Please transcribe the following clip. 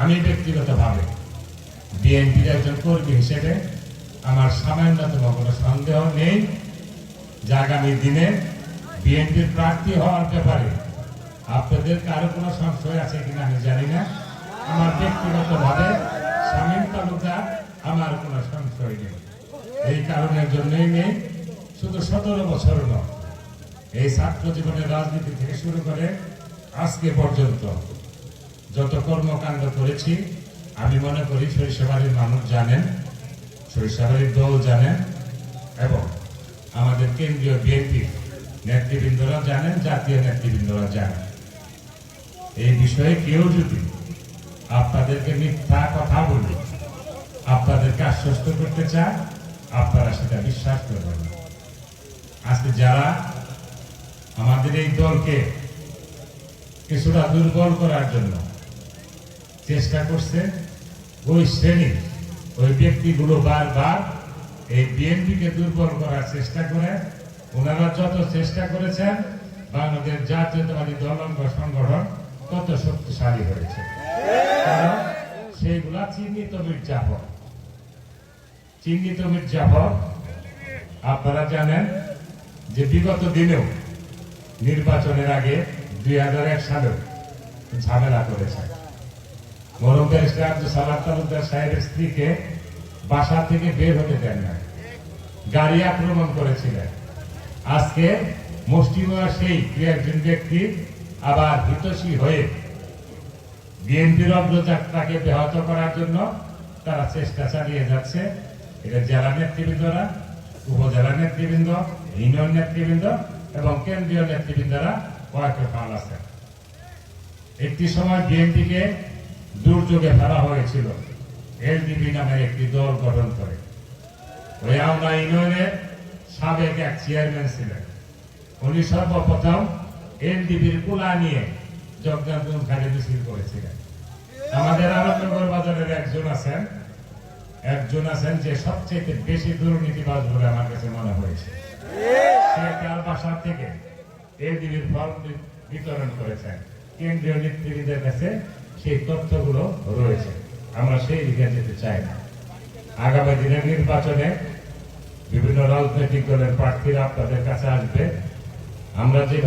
আমি ব্যক্তিগতভাবে বিএনপির একজন কর্মী হিসেবে আমার সামান্যতম কোনো সন্দেহ নেই যে আগামী দিনে বিএনপির প্রার্থী হওয়ার ব্যাপারে আপনাদের কারও কোনো সংশয় আছে কিনা আমি জানি না। আমার ব্যক্তিগতভাবে স্বামীন তালুকদার আমার কোনো সংশয় নেই। এই কারণের জন্যই নেই, শুধু সতেরো বছর নয়। এই ছাত্র জীবনের রাজনীতি থেকে শুরু করে আজকে পর্যন্ত যত কর্মকাণ্ড করেছি, আমি মনে করি সরিষাবাড়ির মানুষ জানেন সরিষাবাড়ির দল জানেন, এবং আমাদের কেন্দ্রীয় বিএনপি নেতৃবৃন্দরা জানেন, জাতীয় নেতৃবৃন্দরা জানেন। এই বিষয়ে কেউ যদি আপনাদেরকে মিথ্যা কথা বলে, আপনাদেরকে আশ্বস্ত করতে চায়, আপনারা সেটা বিশ্বাস করবেন আজকে যারা আমাদের এই দলকে কিছুটা দুর্বল করার জন্য চেষ্টা করছে, ওই শ্রেণি, ওই ব্যক্তিগুলো বারবার এই বিএনপিকে দুর্বল করার চেষ্টা করে। ওনারা যত চেষ্টা করেছেন, বাংলাদেশ জাতীয়তাবাদী দল সংগঠন তত শক্তিশালী হয়েছে। কারণ সেইগুলা চিহ্নিত মির্জাফর চিহ্নিত মির্জাফর আপনারা জানেন যে বিগত দিনেও নির্বাচনের আগে দুই হাজার এক সালেও ঝামেলা করেছে। মরম ব্যারিস্টার আব্দুল সালাম তালুকদার সাহেবের স্ত্রীকে বাসা থেকে বের হতে দেন না। গাড়ি আক্রমণ করেছিলেন। আজকে মুষ্টিমেয় সেই একজন ব্যক্তি আবার হিতশী হয়ে বিএনপির অগ্রযাত্রাকে ব্যাহত করার জন্য তারা চেষ্টা চালিয়ে যাচ্ছে। এটা জেলা নেতৃবৃন্দরা উপজেলা নেতৃবৃন্দ, ইউনিয়ন নেতৃবৃন্দ এবং কেন্দ্রীয় নেতৃবৃন্দরা কয়েকটা ফাল আছে। একটি সময় বিএনপিকে দুর্যোগে ফেলা হয়েছিল। এলডিপি নামের একটি দল গঠন করে। ওই আমরা ইউনিয়নের সাবেক এক চেয়ারম্যান ছিলেন। উনি সর্বপ্রথম এলডিপির কুলা নিয়ে জগদানপুর ঘাটে মিছিল করেছিলেন। আমাদের আনন্দনগর বাজারের একজন আছেন। একজন আছেন যে সবচেয়ে বেশি দুর্নীতিবাজ বলে আমার কাছে মনে হয়েছে। সে তার বাসা থেকে এলডিপির ফর্ম বিতরণ করেছেন। কেন্দ্রীয় নেতৃবৃন্দের কাছে সেই তথ্যগুলো রয়েছে। আমরা সেই দিকে যেতে চাই না। আগামী দিনের নির্বাচনে বিভিন্ন রাজনৈতিক দলের প্রার্থীরা আপনাদের কাছে আসবে। আমরা যে